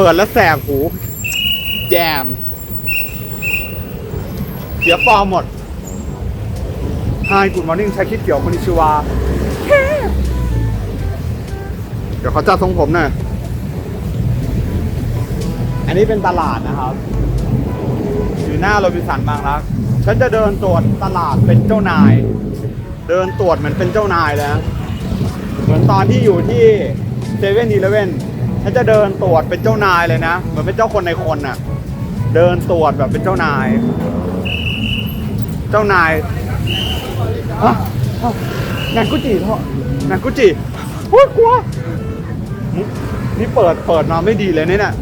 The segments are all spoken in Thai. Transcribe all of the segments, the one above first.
ปิดแล้วแสบหู แจม เสียฟอร์มหมด Hi Good Morning ใช้คิดเกี่ยวคนนิชิวา เดี๋ยวเขาจะทรงผมหน่อย อันนี้เป็นตลาดนะครับ อยู่หน้าโรบินสันบางรัก ฉันจะเดินตรวจตลาดเป็นเจ้านาย เดินตรวจเหมือนเป็นเจ้านายเลยนะเหมือนตอนที่อยู่ที่เซเว่นอีเลเว่น ฉันจะเดินตรวจเป็นเจ้านายเลยนะเหมือนเป็นเจ้าคนในคนน่ะ เดินตรวจแบบเป็นเจ้านาย เจ้านายฮะฮะงานกุจิเถอะงานกุจิโอ้ยกลัวมุกนี่เปิดเปิดมาไม่ดีเลยเนี่ยน่ะ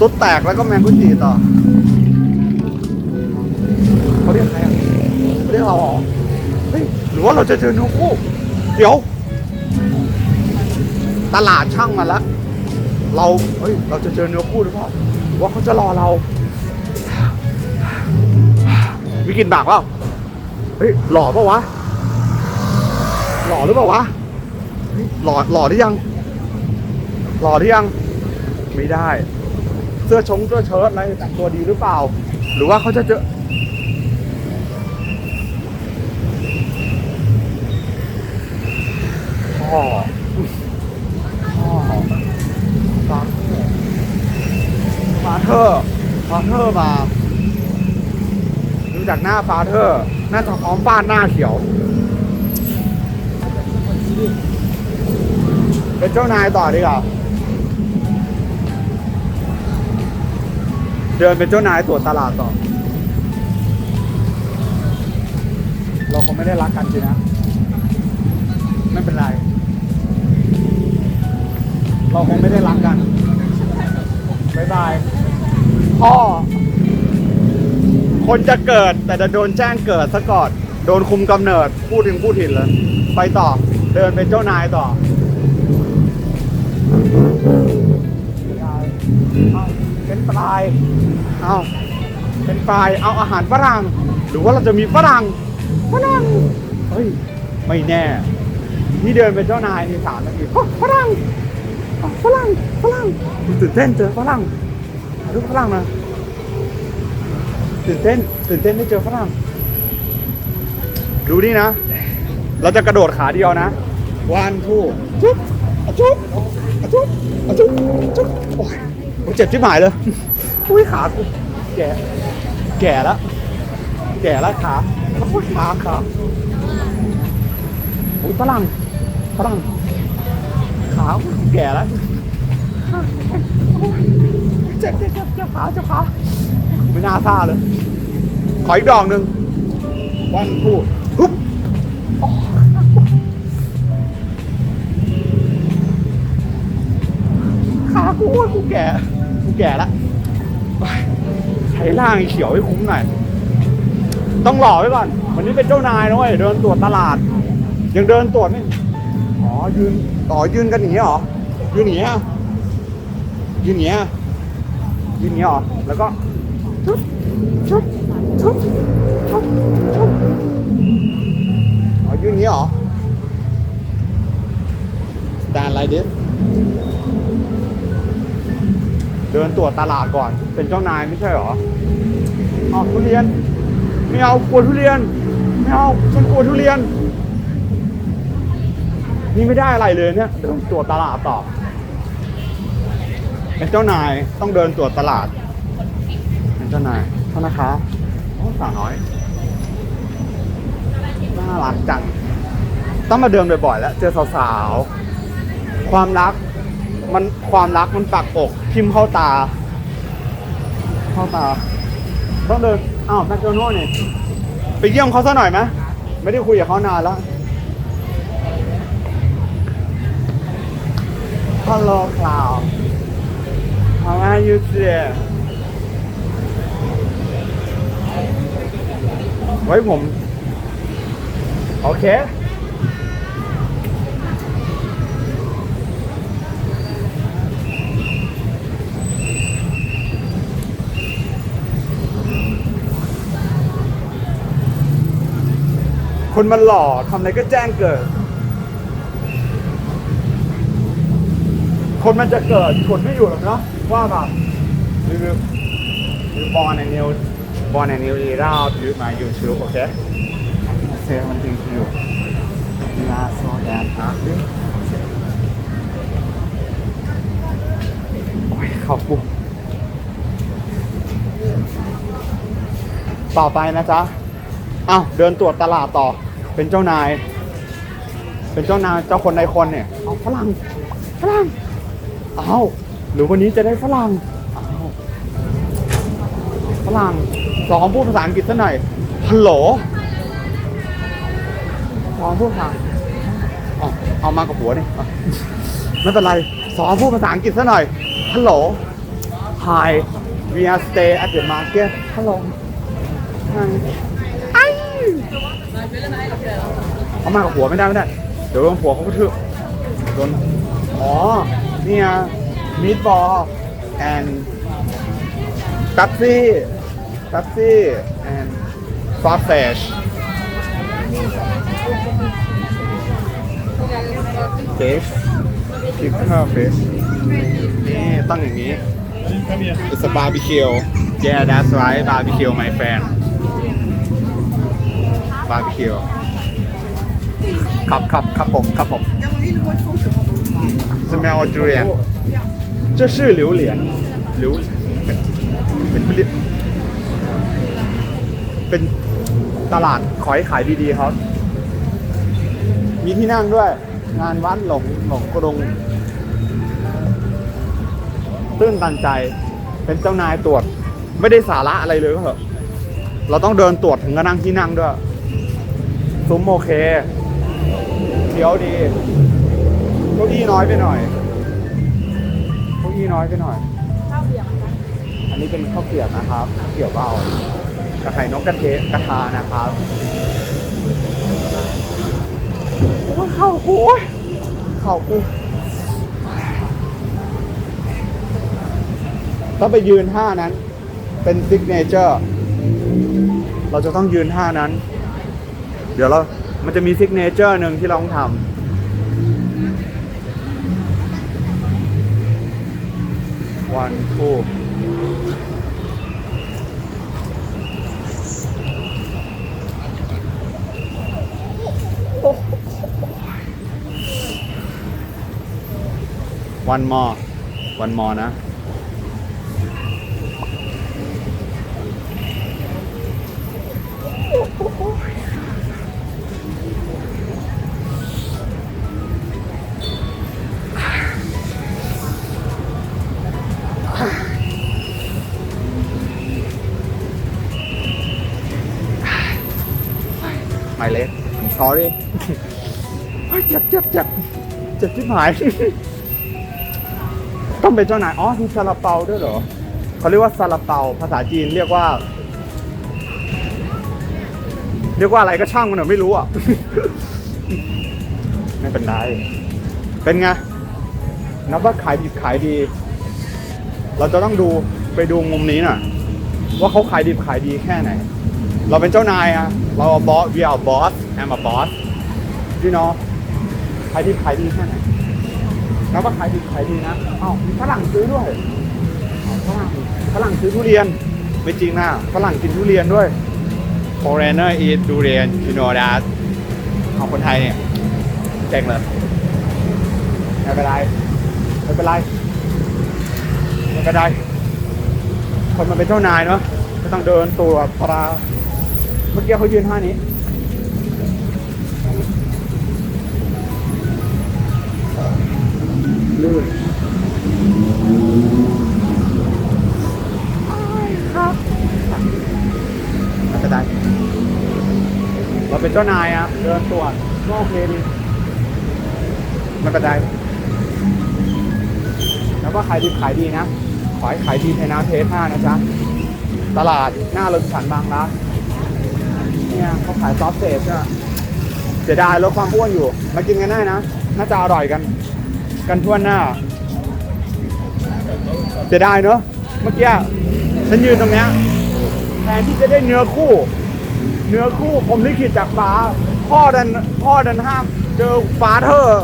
ตุ๊ดแตกแล้วก็แมงกุจิต่อเขาเรียกใครอะเขาเรียกเราเหรอเฮ้ยหรือว่าเราจะเจอเนื้อคู่ เดี๋ยว ตลาดช่างมาแล้ว เราเฮ้ยเราจะเจอเนื้อคู่หรือเปล่าหรือว่าเขาจะรอเรา วิกินบากเปล่าเฮ้ยหล่อเปล่าวะหล่อหรือเปล่าวะหล่อหล่อหรือยัง หล่อหรือยัง ไม่ได้ เสื้อชงเสื้อเชิ้ตอะไรแต่งตัวดีหรือเปล่า หรือว่าเขาจะเจอพ่อพ่อฟาเธอร์ฟาเธอร์ฟาเธอร์มาดูจากหน้าฟาเธอร์หน่าจะพร้อมฟาหน้าเขียว เป็นเจ้านายต่อดีกว่าเดินเป็นเจ้านายตรวจตลาดต่อ เราคงไม่ได้รักกันสิงนะ ไม่เป็นไร เราคงไม่ได้รักกัน บายบายพ่อคนจะเกิดแต่จะโดนแจ้งเกิดซะก่อนโดนคุมกำเนิดพูดถึงพูดถิ่นเลยไปต่อ เดินเป็นเจ้านายต่อเอาเป็นปลายเอาเป็นปลายเอาอาหารฝรั่งหรือว่าเราจะมีฝรั่งฝรั่งเฮ้ยไม่แน่ นี่เดินเป็นเจ้านายในสามนาทีโอ้ฝรั่งอ้าว ฝรั่งฝรั่งตื่นเต้นเจอฝรั่งดูฝรั่งนะตื่นเต้นตื่นเต้นได้เจอฝรั่งดูนี่นะ เราจะกระโดดขาเดียวนะวันทูจุ๊บอะจุ๊บอะจุ๊บอะจุ๊บจุ๊บโอ้ยโอ้ยเจ็บชิบหายเลยอุ้ยขากูแก่แก่แล้วแก่แล้วขาโอ้ยขาขาโอ้ยฝรั่งฝรั่ง ขาแก่แล้วเจ็บเจ็บเจ็บเจ็บขาเจ็บขาไม่น่าซ่าเลย ขออีกดอกหนึ่งวันพูดฮึบขากูอ้วนกูแก่กูแก่แล้วใช้ร่างเขียวให้คุ้มหน่อย ต้องหล่อไว้ก่อน วันนี้เป็นเจ้านายนะเว้ย เดินตรวจตลาด ยังเดินตรวจไม่อ๋อยืน อ๋อยืนกันอย่างนี้เหรอยืนอย่างนี้อะยืนอย่างนี้อะยืนอย่างนี้เหรอแล้วก็ชุบชุบชุบชุบชุบอ๋อยืนอย่างนี้เหรอ stand like this เดินตรวจตลาดก่อน เป็นเจ้านายไม่ใช่เหรอเอาทุเรียนไม่เอากลัวทุเรียนไม่เอาฉันกลัวทุเรียน นี่ไม่ได้อะไรเลยเนี่ยเดินตรวจตลาดต่อเป็นเจ้านายต้องเดินตรวจตลาดเป็นเจ้านายเท่านะคะโอ้สาวน้อยน่ารักจังต้องมาเดินบ่อยๆแล้ว เจอสาวๆ ความรักมันความรักมันปักอกทิมพ์เข้าตา เข้าตา ต้องเดินอ้าวแมคโดนัลด์นี่ไปเยี่ยมเขาซะหน่อยไหมไม่ได้คุยกับเขานานแล้ว Hello Cloud How are you today ไว้ผม โอเค คนมันหล่อทำอะไรก็แจ้งเกิด คนมันจะเกิดกดไม่อยู่หรอกเนาะว่าแบบรีวิวรีวิวบอลในนิวบอลในนิวอีราดูมา YouTube โอเคเซมันติงคิวลาโซแดนอาร์ดิโอ้ยขอบคุณต่อไปนะจ๊ะอ้าวเดินตรวจตลาดต่อ เป็นเจ้านาย เป็นเจ้านายเจ้าคนในคนเนี่ยเอาฝรั่งฝรั่ง อาหรือวันนี้จะได้ฝรั่งเอาฝรั่งสอนพูดภาษาอังกฤษซะหน่อยฮัลโหลสอนพูดภาษาเอาเอามากับหัวนี่เอาไม่เป็นไรสอนพูดภาษาอังกฤษซะหน่อยฮัลโหล Hi we are stay at the market ฮัลโหล Hi ไอเอามากับหัวไม่ได้ไม่ได้ เดี๋ยวโดนผัวเขาก็ทึกโดนอ๋อ เนี่ย มีดบอล and ตับซี่ตับซี่ and sausage fish pickle fish นี่ต้องอย่างนี้ It's a barbecue Yeah that's right barbecue my friend barbecue ครับครับครับผมครับผม smell durian 这是榴莲榴เป็นผลิตเป็นตลาดขอยขายดีๆครับ มีที่นั่งด้วย งานวัดหลงหลงกรุงตื้นตันใจ เป็นเจ้านายตรวจ ไม่ได้สาระอะไรเลยก็เหอะเราต้องเดินตรวจถึงก็นั่งที่นั่งด้วย ซุ้มโอเคเขียวดี เก้าอี้น้อยไปหน่อยเก้าอี้น้อยไปหน่อย ข้าวเปียกอันนี้เป็นข้าวเกรียบนะครับข้าวเกรียบเบากระไข่นกกระเทะกระทานะครับโอ้ยเข้ากูโอ้ยเข้ากูถ้าไปยืนท่านั้น เป็นซิกเนเจอร์เราจะต้องยืนท่านั้น เดี๋ยวเรา มันจะมีซิกเนเจอร์หนึ่งที่เราต้องทำ one two วันมอวันมอนะ sorry เจ็บเจ็บเจ็บเจ็บที่หาย ต้องเป็นเจ้านาย อ๋อมีซาลาเปาด้วยเหรอ เขาเรียกว่าซาลาเปา ภาษาจีนเรียกว่า เรียกว่าอะไรก็ช่างมันเถอะไม่รู้อะ ไม่เป็นไร เป็นไง นับว่าขายดิบขายดี เราจะต้องดูไปดูมุมนี้หน่อยว่าเขาขายดิบขายดีแค่ไหน เราเป็นเจ้านายอะเราบอส we are boss I'm a boss you know ขายดิบขายดีแค่ไหนนับว่าขายดิบขายดีนะอ้าวมีฝรั่งซื้อด้วยฝรั่งฝรั่งซื้อทุเรียน ไม่จริงนะฝรั่งกินทุเรียนด้วย foreigner eat ทุเรียน you know that เอาคนไทยเนี่ยเจ๋งเลยไม่เป็นไรไม่เป็นไรไม่เป็นไรคนมันเป็นเจ้านายเนาะก็ต้องเดินตัวปลา เมื่อกี้เขายืนท่านี้ลื่นครับไม่เป็นไรเราเป็นเจ้านายอะเดินตรวจก็โอเคดีไม่เป็นไรแล้วก็ขายดีขายดีนะ ขอให้ขายดีเทน้ำเทท่านะจ๊ะ ตลาดหน้าโรถสันบางรัก เนี่ยเขาขายซอฟเซจอะเสียดายลดความอ้วนอยู่ มากินกันได้นะ น่าจะอร่อยกัน กันทั่วหน้า เสียดายเนอะเมื่อกี้ฉันยืนตรงเนี้ยแทนที่จะได้เนื้อคู่ เนื้อคู่ผมลิขิตจากฟ้า พ่อดันพ่อดันห้ามเจอฟ้าเธอร์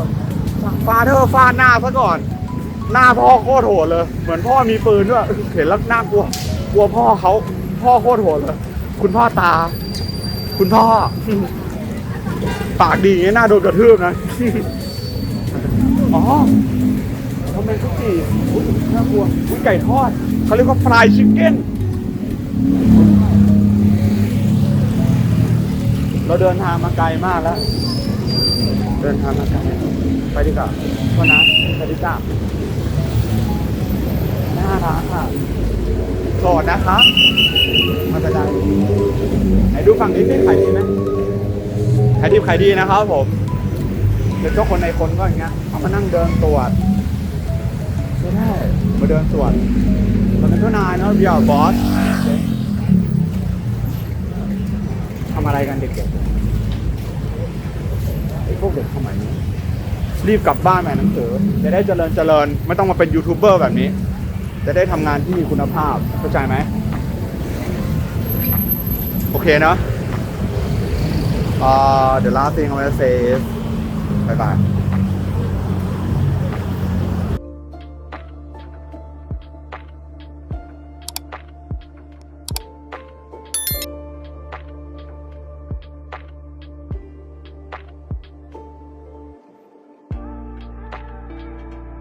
ฟาเธอฟาดหน้าซะก่อน หน้าพ่อโคตรโหดเลย เหมือนพ่อมีปืนด้วยเห็นแล้วน่ากลัว กลัวพ่อเขาพ่อโคตรโหดเลย คุณพ่อตา คุณพ่อ ปากดีอย่างนี้น่าโดนกระทืบนะ อ๋อทำไมทุกทีอุ๊ยน่ากลัวอุ๊ยไก่ทอด เขาเรียกว่าฟรายชิคเก้น เราเดินทางมาไกลมากแล้ว เดินทางมาไกล ไปดีกว่าพ่อนะไปดีกว่าน่ารักค่ะ โสดนะคะไมาเป็นไรไหนดูฝั่งนี้สิขายดีไหมขายดีขายดีนะครับผมเดี๋ยวเจ้าคนในคนก็อย่างเงี้ยเขามานั่งเดินตรวจไม่ได้มาเดินตรวจเราเป็นเจ้านายเนาะเบียร์บอสทำอะไรกันเด็กๆไอ้พวกเด็กสมัยนี้รีบกลับบ้านแม่หนังสือจะได้เจริญเจริญ ไม่ต้องมาเป็นยูทูบเบอร์แบบนี้ จะได้ทำงานที่มีคุณภาพเข้าใจไหมโอเคเนาะ uh, the last thing I want to say is bye bye